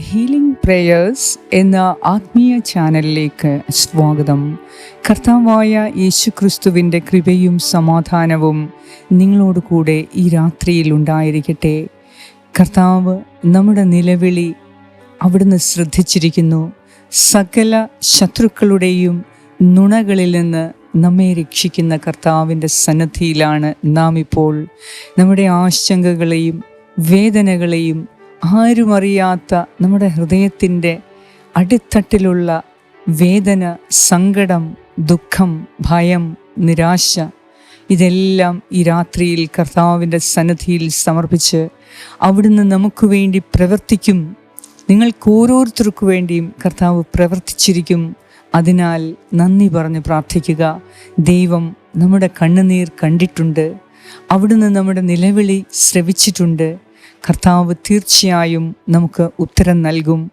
Healing prayers എന്ന ആത്മീയ ചാനലിലേക്ക് സ്വാഗതം. കർത്താവായ യേശുക്രിസ്തുവിന്റെ കൃപയും സമാധാനവും നിങ്ങളോട് കൂടെ ഈ രാത്രിയിൽ ഉണ്ടായിരിക്കട്ടെ. കർത്താവ് നമ്മുടെ നിലവിളി അവിടുന്ന് ശ്രദ്ധിച്ചിരിക്കുന്നു. സകല ശത്രുക്കളുടെയും നുണകളിൽ നിന്ന് നമ്മെ രക്ഷിക്കുന്ന കർത്താവിന്റെ സന്നദ്ധിയിലാണ് നാം ഇപ്പോൾ. നമ്മുടെ ആശങ്കകളെയും വേദനകളെയും ആരും അറിയാത്ത നമ്മുടെ ഹൃദയത്തിന്റെ അടിത്തട്ടിലുള്ള വേദന സങ്കടം ദുഃഖം ഭയം നിരാശ ഇതെല്ലാം ഈ രാത്രിയിൽ കർത്താവിന്റെ സന്നദ്ധിയിൽ സമർപ്പിച്ച് അവിടുന്ന് നമുക്ക് വേണ്ടി പ്രവർത്തിക്കും. നിങ്ങൾക്ക് ഓരോരുത്തർക്കു വേണ്ടിയും കർത്താവ് പ്രവർത്തിച്ചിരിക്കും. അതിനാൽ നന്ദി പറഞ്ഞ് പ്രാർത്ഥിക്കുക. ദൈവം നമ്മുടെ കണ്ണുനീർ കണ്ടിട്ടുണ്ട്. അവിടുന്ന് നമ്മുടെ നിലവിളി ശ്രവിച്ചിട്ടുണ്ട്. കർത്താവ് തീർച്ചയായും നമുക്ക് ഉത്തരം നൽകും.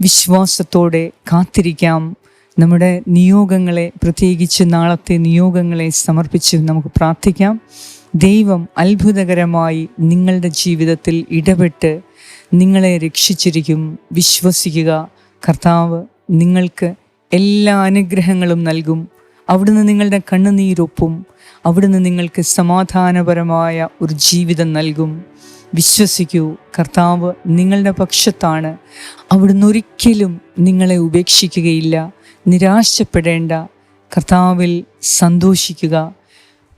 വിശ്വാസത്തോടെ കാത്തിരിക്കാം. നമ്മുടെ നിയോഗങ്ങളെ പ്രത്യേകിച്ച് നാളത്തെ നിയോഗങ്ങളെ സമർപ്പിച്ച് നമുക്ക് പ്രാർത്ഥിക്കാം. ദൈവം അത്ഭുതകരമായി നിങ്ങളുടെ ജീവിതത്തിൽ ഇടപെട്ട് നിങ്ങളെ രക്ഷിച്ചിരിക്കും. വിശ്വസിക്കുക കർത്താവ് നിങ്ങൾക്ക് എല്ലാ അനുഗ്രഹങ്ങളും നൽകും. അവിടുന്ന് നിങ്ങളുടെ കണ്ണുനീരൊപ്പും അവിടുന്ന് നിങ്ങൾക്ക് സമാധാനപരമായ ഒരു ജീവിതം നൽകും. വിശ്വസിക്കൂ. കർത്താവ് നിങ്ങളുടെ പക്ഷത്താണ്. അവിടുന്ന് ഒരിക്കലും നിങ്ങളെ ഉപേക്ഷിക്കുകയില്ല. നിരാശപ്പെടേണ്ട. കർത്താവിൽ സന്തോഷിക്കുക.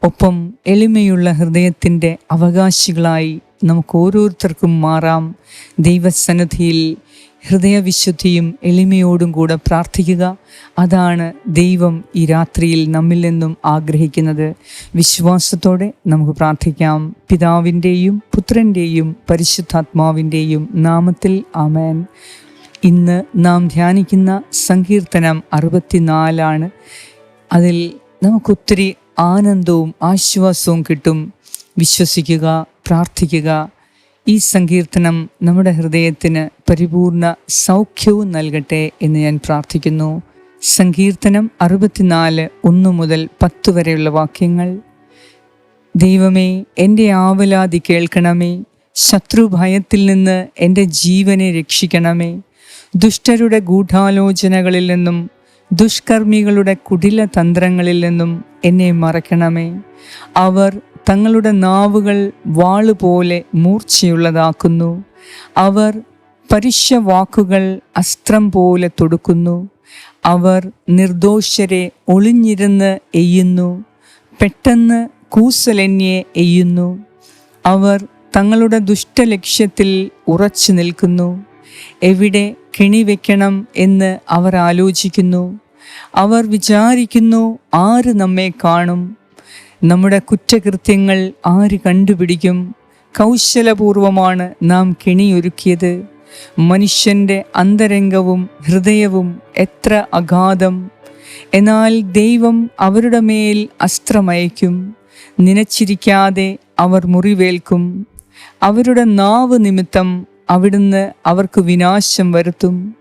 ഒപ്പം എളിമയുള്ള ഹൃദയത്തിന്റെ അവകാശികളായി നമുക്ക് ഓരോരുത്തർക്കും മാറാം. ദൈവസന്നിധിയിൽ ഹൃദയവിശുദ്ധിയും എളിമയോടും കൂടെ പ്രാർത്ഥിക്കുക. അതാണ് ദൈവം ഈ രാത്രിയിൽ നമ്മിൽ നിന്നും ആഗ്രഹിക്കുന്നത്. വിശ്വാസത്തോടെ നമുക്ക് പ്രാർത്ഥിക്കാം. പിതാവിന്റെയും പുത്രന്റെയും പരിശുദ്ധാത്മാവിന്റെയും നാമത്തിൽ ആമേൻ. ഇന്ന് നാം ധ്യാനിക്കുന്ന സങ്കീർത്തനം അറുപത്തിനാലാണ്. അതിൽ നമുക്കൊത്തിരി ആനന്ദവും ആശ്വാസവും കിട്ടും. വിശ്വസിക്കുക. പ്രാർത്ഥിക്കുക. ഈ സങ്കീർത്തനം നമ്മുടെ ഹൃദയത്തിന് പരിപൂർണ സൗഖ്യവും നൽകട്ടെ എന്ന് ഞാൻ പ്രാർത്ഥിക്കുന്നു. സങ്കീർത്തനം അറുപത്തിനാല് ഒന്ന് മുതൽ പത്ത് വരെയുള്ള വാക്യങ്ങൾ. ദൈവമേ എന്റെ ആവലാതി കേൾക്കണമേ. ശത്രുഭയത്തിൽ നിന്ന് എന്റെ ജീവനെ രക്ഷിക്കണമേ. ദുഷ്ടരുടെ ഗൂഢാലോചനകളിൽ നിന്നും ദുഷ്കർമ്മികളുടെ കുടില തന്ത്രങ്ങളിൽ നിന്നും എന്നെ മറക്കണമേ. അവർ തങ്ങളുടെ നാവുകൾ വാളുപോലെ മൂർച്ചയുള്ളതാക്കുന്നു. അവർ പരുഷവാക്കുകൾ അസ്ത്രം പോലെ തൊടുക്കുന്നു. അവർ നിർദോഷരെ ഒളിഞ്ഞിരുന്ന് എയ്യുന്നു. പെട്ടെന്ന് കൂസലന്യെ എയ്യുന്നു. അവർ തങ്ങളുടെ ദുഷ്ടലക്ഷ്യത്തിൽ ഉറച്ചു നിൽക്കുന്നു. എവിടെ കെണിവെക്കണം എന്ന് അവർ ആലോചിക്കുന്നു. അവർ വിചാരിക്കുന്നു ആര് നമ്മെ കാണും. നമ്മുടെ കുറ്റകൃത്യങ്ങൾ ആര് കണ്ടുപിടിക്കും? കൗശലപൂർവമാണ് നാം കെണിയൊരുക്കിയത്. മനുഷ്യന്റെ അന്തരംഗവും ഹൃദയവും എത്ര അഗാധം. എന്നാൽ ദൈവം അവരുടെ മേൽ അസ്ത്രമയക്കും നനച്ചിരിക്കാതെ അവർ മുറിവേൽക്കും. അവരുടെ നാവ് നിമിത്തം അവിടുന്ന് അവർക്ക് വിനാശം വരുത്തും.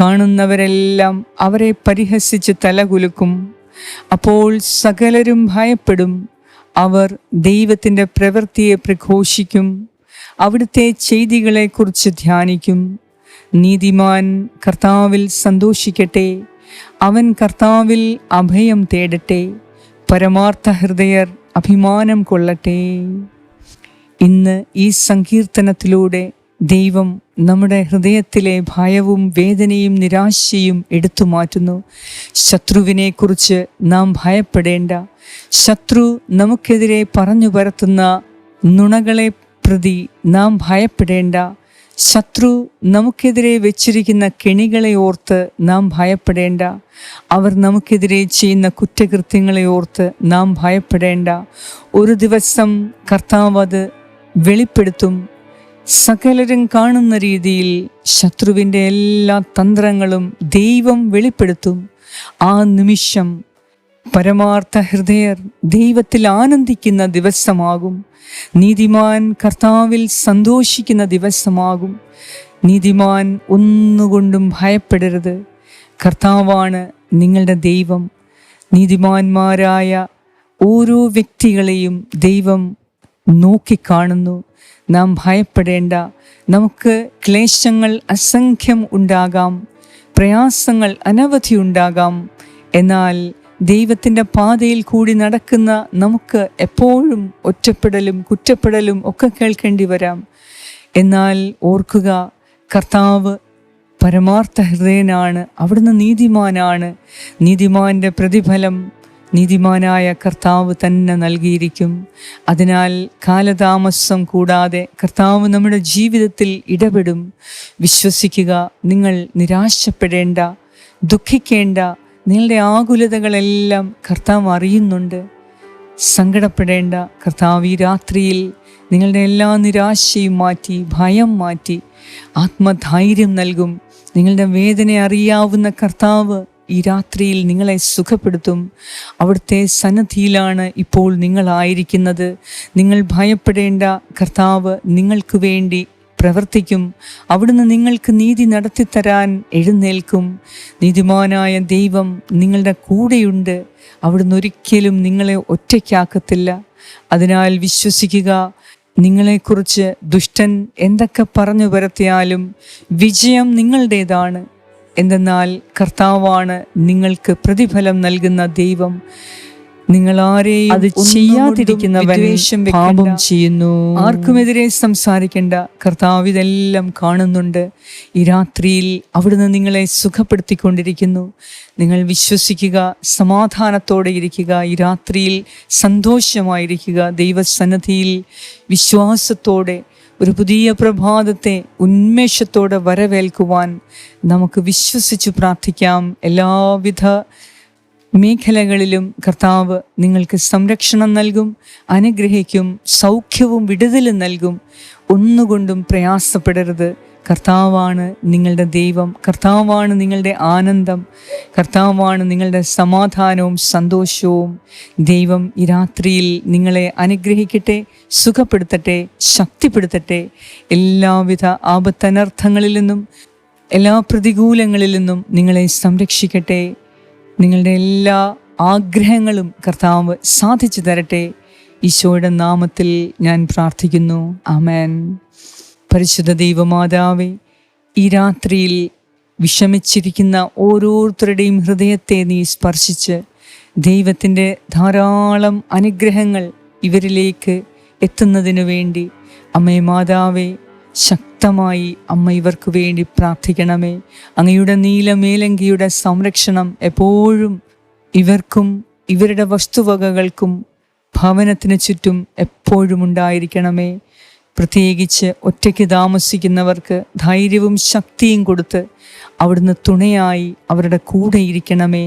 കാണുന്നവരെല്ലാം അവരെ പരിഹസിച്ച് തലകുലുക്കും. അപ്പോൾ സകലരും ഭയപ്പെടും. അവർ ദൈവത്തിന്റെ പ്രവൃത്തിയെ പ്രഘോഷിക്കും. അവിടുത്തെ ചെയ്തികളെക്കുറിച്ച് ധ്യാനിക്കും. നീതിമാൻ കർത്താവിൽ സന്തോഷിക്കട്ടെ. അവൻ കർത്താവിൽ അഭയം തേടട്ടെ. പരമാർത്ഥ ഹൃദയർ അഭിമാനം കൊള്ളട്ടെ. ഇന്ന് ഈ സങ്കീർത്തനത്തിലൂടെ ദൈവം നമ്മുടെ ഹൃദയത്തിലെ ഭയവും വേദനയും നിരാശയും എടുത്തു മാറ്റുന്നു. ശത്രുവിനെക്കുറിച്ച് നാം ഭയപ്പെടേണ്ട. ശത്രു നമുക്കെതിരെ പറഞ്ഞു പരത്തുന്ന നുണകളെ പ്രതി നാം ഭയപ്പെടേണ്ട. ശത്രു നമുക്കെതിരെ വെച്ചിരിക്കുന്ന കെണികളെ ഓർത്ത് നാം ഭയപ്പെടേണ്ട. അവർ നമുക്കെതിരെ ചെയ്യുന്ന കുറ്റകൃത്യങ്ങളെ ഓർത്ത് നാം ഭയപ്പെടേണ്ട. ഒരു ദിവസം കർത്താവ് അത് വെളിപ്പെടുത്തും. സകലരും കാണുന്ന രീതിയിൽ ശത്രുവിന്റെ എല്ലാ തന്ത്രങ്ങളും ദൈവം വെളിപ്പെടുത്തും. ആ നിമിഷം പരമാർത്ഥ ഹൃദയർ ദൈവത്തിൽ ആനന്ദിക്കുന്ന ദിവസമാകും. നീതിമാൻ കർത്താവിൽ സന്തോഷിക്കുന്ന ദിവസമാകും. നീതിമാൻ ഒന്നുകൊണ്ടും ഭയപ്പെടരുത്. കർത്താവാണ് നിങ്ങളുടെ ദൈവം. നീതിമാന്മാരായ ഓരോ വ്യക്തികളെയും ദൈവം നോക്കിക്കാണുന്നു. നാം ഭയപ്പെടേണ്ട. നമുക്ക് ക്ലേശങ്ങൾ അസംഖ്യം ഉണ്ടാകാം. പ്രയാസങ്ങൾ അനവധി ഉണ്ടാകാം. എന്നാൽ ദൈവത്തിന്റെ പാതയിൽ കൂടി നടക്കുന്ന നമുക്ക് എപ്പോഴും ഒറ്റപ്പെടലും കുറ്റപ്പെടലും ഒക്കെ കേൾക്കേണ്ടി വരാം. എന്നാൽ ഓർക്കുക കർത്താവ് പരമാർത്ഥ ഹൃദയനാണ് അവിടുന്ന് നീതിമാനാണ്. നീതിമാന്റെ പ്രതിഫലം നീതിമാനായ കർത്താവ് തന്നെ നൽകിയിരിക്കും. അതിനാൽ കാലതാമസം കൂടാതെ കർത്താവ് നമ്മുടെ ജീവിതത്തിൽ ഇടപെടും. വിശ്വസിക്കുക നിങ്ങൾ നിരാശപ്പെടേണ്ട ദുഃഖിക്കേണ്ട നിങ്ങളുടെ ആകുലതകളെല്ലാം കർത്താവ് അറിയുന്നുണ്ട്. സങ്കടപ്പെടേണ്ട കർത്താവ് ഈ രാത്രിയിൽ നിങ്ങളുടെ എല്ലാ നിരാശയും മാറ്റി ഭയം മാറ്റി ആത്മധൈര്യം നൽകും. നിങ്ങളുടെ വേദന അറിയാവുന്ന കർത്താവ് ഈ രാത്രിയിൽ നിങ്ങളെ സുഖപ്പെടുത്തും. അവിടുത്തെ സന്നദ്ധിയിലാണ് ഇപ്പോൾ നിങ്ങളായിരിക്കുന്നത്. നിങ്ങൾ ഭയപ്പെടേണ്ട കർത്താവ് നിങ്ങൾക്ക് വേണ്ടി പ്രവർത്തിക്കും. അവിടുന്ന് നിങ്ങൾക്ക് നീതി നടത്തിത്തരാൻ എഴുന്നേൽക്കും. നീതിമാനായ ദൈവം നിങ്ങളുടെ കൂടെയുണ്ട്. അവിടുന്ന് ഒരിക്കലും നിങ്ങളെ ഒറ്റയ്ക്കാക്കത്തില്ല. അതിനാൽ വിശ്വസിക്കുക നിങ്ങളെക്കുറിച്ച് ദുഷ്ടൻ എന്തൊക്കെ പറഞ്ഞു വരത്തിയാലും വിജയം നിങ്ങളുടേതാണ്. എന്തെന്നാൽ കർത്താവാണ് നിങ്ങൾക്ക് പ്രതിഫലം നൽകുന്ന ദൈവം. നിങ്ങൾ ആരെയും അത് ചെയ്യാതിരിക്കുന്നവൻ പാപം ചെയ്യുന്നു. ആർക്കുമെതിരെ സംസാരിക്കേണ്ട. കർത്താവ് ഇതെല്ലാം കാണുന്നുണ്ട്. ഈ രാത്രിയിൽ അവിടുന്ന് നിങ്ങളെ സുഖപ്പെടുത്തിക്കൊണ്ടിരിക്കുന്നു. നിങ്ങൾ വിശ്വസിക്കുക സമാധാനത്തോടെ ഇരിക്കുക. ഈ രാത്രിയിൽ സന്തോഷമായിരിക്കുക. ദൈവസന്നദ്ധിയിൽ വിശ്വാസത്തോടെ ഒരു പുതിയ പ്രഭാതത്തെ ഉന്മേഷത്തോടെ വരവേൽക്കുവാൻ നമുക്ക് വിശ്വസിച്ച് പ്രാർത്ഥിക്കാം. എല്ലാവിധ മേഖലകളിലും കർത്താവ് നിങ്ങൾക്ക് സംരക്ഷണം നൽകും അനുഗ്രഹിക്കും സൗഖ്യവും വിടുതലും നൽകും. ഒന്നുകൊണ്ടും പ്രയാസപ്പെടരുത്. കർത്താവാണ് നിങ്ങളുടെ ദൈവം കർത്താവാണ് നിങ്ങളുടെ ആനന്ദം കർത്താവാണ് നിങ്ങളുടെ സമാധാനവും സന്തോഷവും. ദൈവം ഈ രാത്രിയിൽ നിങ്ങളെ അനുഗ്രഹിക്കട്ടെ സുഖപ്പെടുത്തട്ടെ ശക്തിപ്പെടുത്തട്ടെ. എല്ലാവിധ ആപത്തനർത്ഥങ്ങളിൽ നിന്നും എല്ലാ പ്രതികൂലങ്ങളിൽ നിന്നും നിങ്ങളെ സംരക്ഷിക്കട്ടെ. നിങ്ങളുടെ എല്ലാ ആഗ്രഹങ്ങളും കർത്താവ് സാധിച്ചു തരട്ടെ. ഈശോയുടെ നാമത്തിൽ ഞാൻ പ്രാർത്ഥിക്കുന്നു. ആമേൻ. പരിശുദ്ധ ദൈവമാതാവേ ഈ രാത്രിയിൽ വിഷമിച്ചിരിക്കുന്ന ഓരോരുത്തരുടെയും ഹൃദയത്തെ നീ സ്പർശിച്ച് ദൈവത്തിന്റെ ധാരാളം അനുഗ്രഹങ്ങൾ ഇവരിലേക്ക് എത്തുന്നതിനു വേണ്ടി അമ്മേ മാതാവേ ശക്തമായി അമ്മ ഇവർക്ക് വേണ്ടി പ്രാർത്ഥിക്കണമേ. അങ്ങയുടെ നീലമേലങ്കിയുടെ സംരക്ഷണം എപ്പോഴും ഇവർക്കും ഇവരുടെ വസ്തുവകകൾക്കും ഭവനത്തിന് ചുറ്റും എപ്പോഴും ഉണ്ടായിരിക്കണമേ. പ്രത്യേകിച്ച് ഒറ്റയ്ക്ക് താമസിക്കുന്നവർക്ക് ധൈര്യവും ശക്തിയും കൊടുത്ത് അവിടുന്ന് തുണയായി അവരുടെ കൂടെ ഇരിക്കണമേ.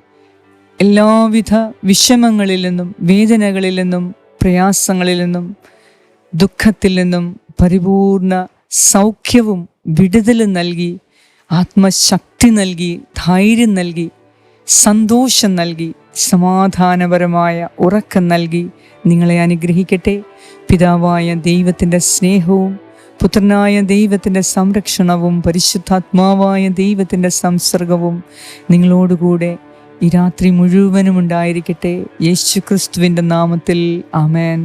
എല്ലാവിധ വിഷമങ്ങളിൽ നിന്നും വേദനകളിൽ നിന്നും പ്രയാസങ്ങളിൽ നിന്നും ദുഃഖത്തിൽ നിന്നും പരിപൂർണ സൗഖ്യവും വിടുതലും നൽകി ആത്മശക്തി നൽകി ധൈര്യം നൽകി സന്തോഷം നൽകി സമാധാനപരമായ ഉറക്കം നൽകി നിങ്ങളെ അനുഗ്രഹിക്കട്ടെ. പിതാവായ ദൈവത്തിന്റെ സ്നേഹവും പുത്രനായ ദൈവത്തിന്റെ സംരക്ഷണവും പരിശുദ്ധാത്മാവായ ദൈവത്തിന്റെ സംസർഗവും നിങ്ങളോടുകൂടെ ഈ രാത്രി മുഴുവനും ഉണ്ടായിരിക്കട്ടെ യേശു ക്രിസ്തുവിന്റെ നാമത്തിൽ. ആമേൻ.